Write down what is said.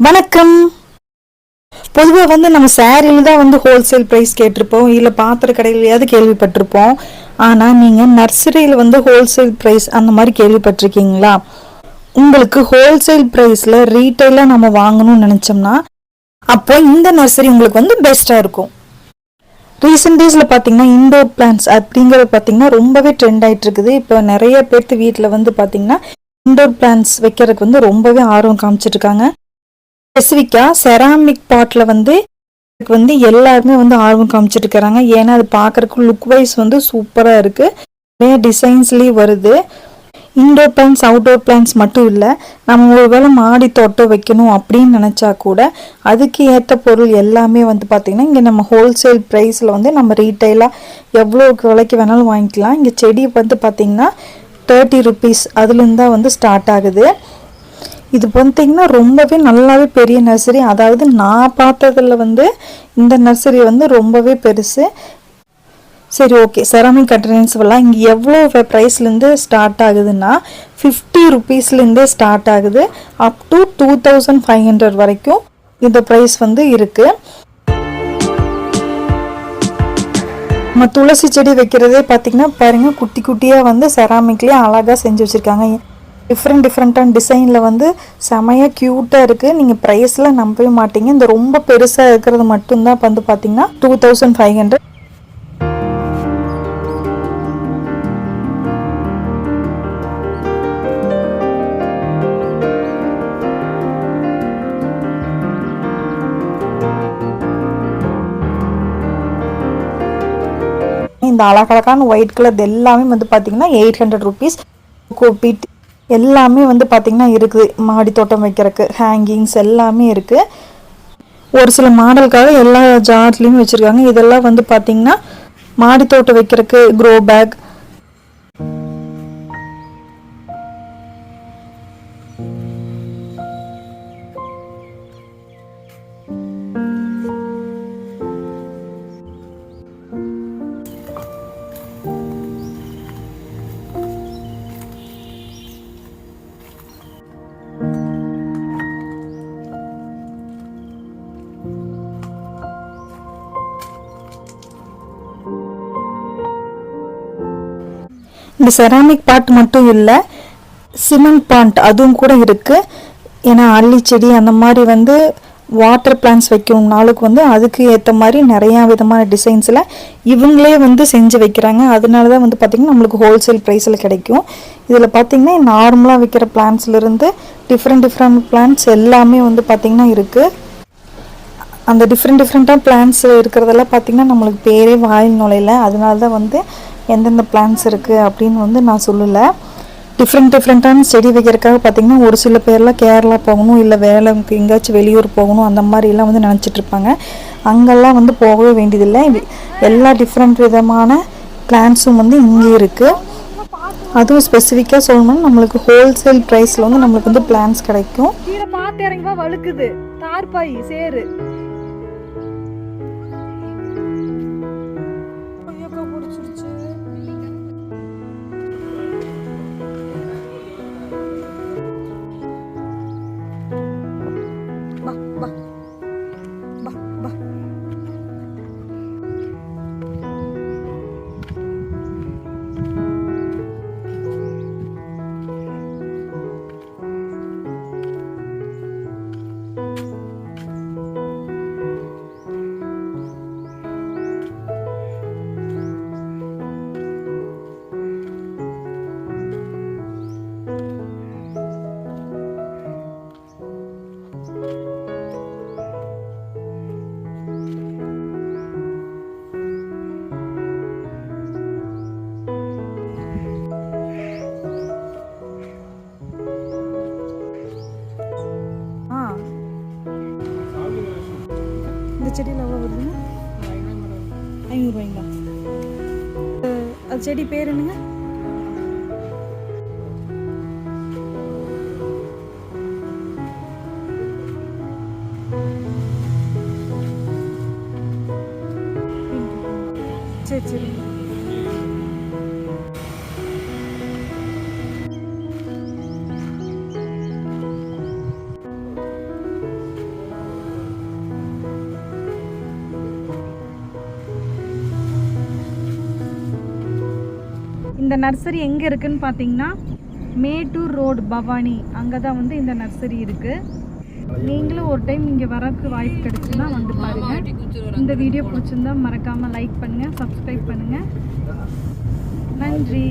வணக்கம். பொதுவாக வந்து நம்ம சாரியில் தான் வந்து ஹோல்சேல் ப்ரைஸ் கேட்டிருப்போம். இல்லை பாத்திர கடையிலையாவது கேள்விப்பட்டிருப்போம். ஆனால் நீங்கள் நர்சரியில் வந்து ஹோல்சேல் ப்ரைஸ் அந்த மாதிரி கேள்விப்பட்டிருக்கீங்களா? உங்களுக்கு ஹோல்சேல் ப்ரைஸில் ரீட்டைலாக நம்ம வாங்கணும்னு நினச்சோம்னா அப்போ இந்த நர்சரி உங்களுக்கு வந்து பெஸ்ட்டாக இருக்கும். ரீசெண்ட் டேஸில் பார்த்தீங்கன்னா இண்டோர் பிளான்ஸ் அப்படிங்கிறது பார்த்தீங்கன்னா ரொம்பவே ட்ரெண்ட் ஆகிட்டு இருக்குது இப்போ நிறைய பேர்த்து வீட்டில் வந்து பார்த்தீங்கன்னா இண்டோர் பிளான்ஸ் வைக்கிறதுக்கு வந்து ரொம்பவே ஆர்வம் காமிச்சிட்டு இருக்காங்க ஸ்பெசிஃபிக்காக செராமிக் பாட்டில் வந்து இதுக்கு வந்து எல்லாருமே வந்து ஆர்வம் காமிச்சிட்டு இருக்கிறாங்க ஏன்னா அது பார்க்குறக்கு லுக் வைஸ் வந்து சூப்பராக இருக்குது நிறைய டிசைன்ஸ்லேயும் வருது. இன்டோர் பிளான்ஸ் அவுட்டோர் பிளான்ஸ் மட்டும் இல்லை நம்ம ஒருவேளை மாடி தோட்டம் வைக்கணும் அப்படின்னு நினச்சா கூட அதுக்கு ஏற்ற பொருள் எல்லாமே வந்து பார்த்திங்கன்னா இங்கே நம்ம ஹோல்சேல் ப்ரைஸில் வந்து நம்ம ரீட்டைலாக எவ்வளோ விலைக்கு வேணாலும் வாங்கிக்கலாம். இங்கே செடி வந்து பார்த்திங்கன்னா தேர்ட்டி ருபீஸ் அதுலேருந்து தான் வந்து ஸ்டார்ட் ஆகுது. இது பார்த்தீங்கன்னா ரொம்பவே நல்லாவே பெரிய நர்சரி அதாவது நான் பார்த்ததில் வந்து இந்த நர்சரி வந்து ரொம்பவே பெருசு. சரி ஓகே செராமிக் கண்டெய்னர்ஸ் இங்கே எவ்வளோ ப்ரைஸ்லேருந்து ஸ்டார்ட் ஆகுதுன்னா ஃபிஃப்டி ருபீஸ்லேருந்தே ஸ்டார்ட் ஆகுது. Up to two thousand five hundred வரைக்கும் இந்த ப்ரைஸ் வந்து இருக்குது நம்ம துளசி செடி வைக்கிறதே பார்த்திங்கன்னா பாருங்கள் குட்டி குட்டியாக வந்து செராமிக்லேயே அழகாக செஞ்சு வச்சுருக்காங்க. டிஃப்ரெண்ட் டிஃப்ரெண்ட்டான டிசைனில் வந்து செமையாக க்யூட்டாக இருக்குது நீங்கள் ப்ரைஸில் நம்பவே மாட்டீங்க. இந்த ரொம்ப பெருசாக இருக்கிறது மட்டும்தான் வந்து பார்த்தீங்கன்னா டூ தௌசண்ட் ஃபைவ் ஹண்ட்ரட் இந்த அழகழகான ஒயிட் கலர் எல்லாமே வந்து பார்த்தீங்கன்னா எயிட் ஹண்ட்ரட் ருபீஸ் கோபிட் எல்லாமே வந்து பார்த்தீங்கன்னா இருக்குது. மாடி தோட்டம் வைக்கிறதுக்கு ஹேங்கிங்ஸ் எல்லாமே இருக்குது ஒரு சில மாடலுக்காக எல்லா ஜார்லேயும் வச்சுருக்காங்க. இதெல்லாம் வந்து பார்த்தீங்கன்னா மாடி தோட்டம் வைக்கிறதுக்கு க்ரோ பேக் இந்த செராமிக் பாட் மட்டும் இல்லை சிமெண்ட் பாண்ட் அதுவும் கூட இருக்குது ஏன்னா அள்ளி செடி அந்த மாதிரி வந்து வாட்டர் பிளான்ஸ் வைக்கணும்னாலுக்கு வந்து அதுக்கு ஏற்ற மாதிரி நிறையா விதமான டிசைன்ஸில் இவங்களே வந்து செஞ்சு வைக்கிறாங்க. அதனால தான் வந்து பார்த்திங்கன்னா நம்மளுக்கு ஹோல்சேல் ப்ரைஸில் கிடைக்கும். இதில் பார்த்திங்கன்னா நார்மலாக வைக்கிற பிளான்ஸ்லேருந்து டிஃப்ரெண்ட் டிஃப்ரெண்ட் பிளான்ஸ் எல்லாமே வந்து பார்த்திங்கன்னா இருக்குது அந்த டிஃப்ரெண்ட் டிஃப்ரெண்ட்டாக பிளான்ஸ் இருக்கிறதெல்லாம் பார்த்திங்கன்னா நம்மளுக்கு பேரே வாயில் நுழையில. அதனால தான் வந்து எந்தெந்த பிளான்ஸ் இருக்குது அப்படின்னு வந்து நான் சொல்லலை. டிஃப்ரெண்ட் டிஃப்ரெண்ட்டான செடி வைக்கிறதுக்காக பார்த்திங்கன்னா ஒரு சில பேர்லாம் கேரளா போகணும் இல்லை வேலைக்கு எங்கேயாச்சும் வெளியூர் போகணும் அந்த மாதிரிலாம் வந்து நினச்சிட்டு இருப்பாங்க. அங்கெல்லாம் வந்து போகவே வேண்டியதில்லை. எல்லா டிஃப்ரெண்ட் விதமான பிளான்ஸும் வந்து இங்கே இருக்குது அதுவும் ஸ்பெசிஃபிக்காக சொல்லணும்னா நம்மளுக்கு ஹோல்சேல் ப்ரைஸில் வந்து நம்மளுக்கு வந்து பிளான்ஸ் கிடைக்கும். கீழே பார்த்து இறங்கி வழுக்குது. தார்பாய் சேரு 妈妈。செடியில் எவ்வளோ வருதுங்க? ஐநூறுரூவாய்ங்களா? அது செடி பேர் என்னங்க? சரி சரி. இந்த நர்சரி எங்கே இருக்குன்னு பார்த்தீங்கன்னா மேட்டூர் ரோடு பவானி. அங்கே தான் வந்து இந்த நர்சரி இருக்குது நீங்களும் ஒரு டைம் இங்கே வரக்கு வாய்ப்பு கிடைச்சுன்னா வந்து பாருங்கள் இந்த வீடியோ பிடிச்சிருந்தா மறக்காமல் லைக் பண்ணுங்கள் சப்ஸ்கிரைப் பண்ணுங்கள் நன்றி.